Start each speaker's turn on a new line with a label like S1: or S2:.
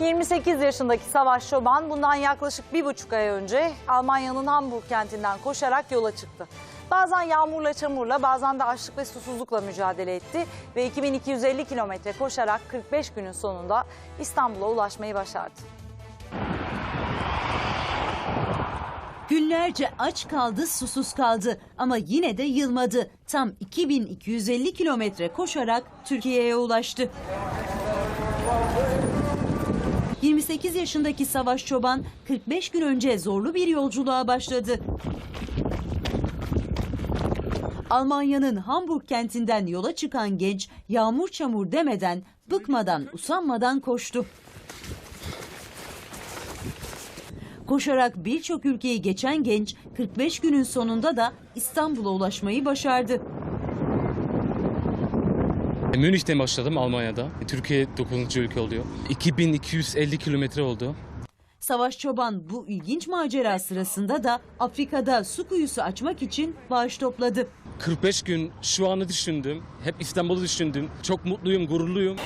S1: 28 yaşındaki Savaş Çoban bundan yaklaşık bir buçuk ay önce Almanya'nın Hamburg kentinden koşarak yola çıktı. Bazen yağmurla çamurla bazen de açlık ve susuzlukla mücadele etti ve 2250 kilometre koşarak 45 günün sonunda İstanbul'a ulaşmayı başardı.
S2: Günlerce aç kaldı, susuz kaldı ama yine de yılmadı. Tam 2250 kilometre koşarak Türkiye'ye ulaştı. 28 yaşındaki Savaş Çoban 45 gün önce zorlu bir yolculuğa başladı. Almanya'nın Hamburg kentinden yola çıkan genç yağmur çamur demeden, bıkmadan, usanmadan koştu. Koşarak birçok ülkeyi geçen genç 45 günün sonunda da İstanbul'a ulaşmayı başardı.
S3: Münih'ten başladım Almanya'da. Türkiye 9. ülke oluyor. 2250 kilometre oldu.
S2: Savaş Çoban bu ilginç macera sırasında da Afrika'da su kuyusu açmak için bağış topladı.
S3: 45 gün şu anı düşündüm. Hep İstanbul'u düşündüm. Çok mutluyum, gururluyum.